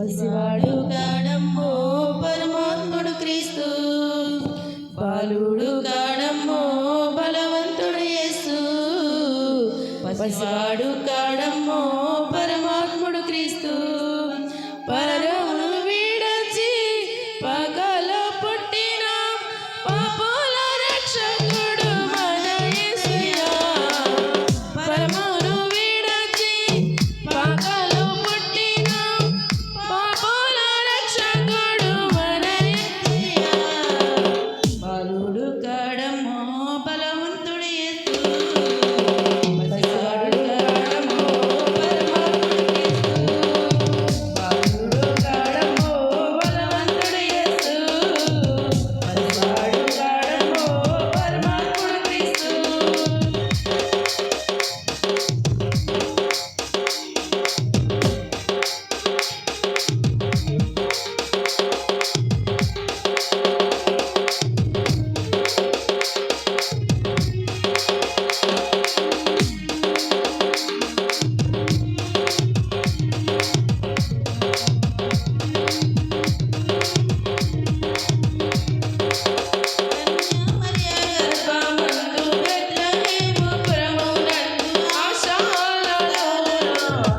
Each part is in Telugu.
పసివాడు కాడమ్మో పరమాత్ముడు క్రీస్తు. బాలుడు కాడమ్మో బలవంతుడు యేసు. పసివాడు కాడమ్మో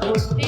Gostei.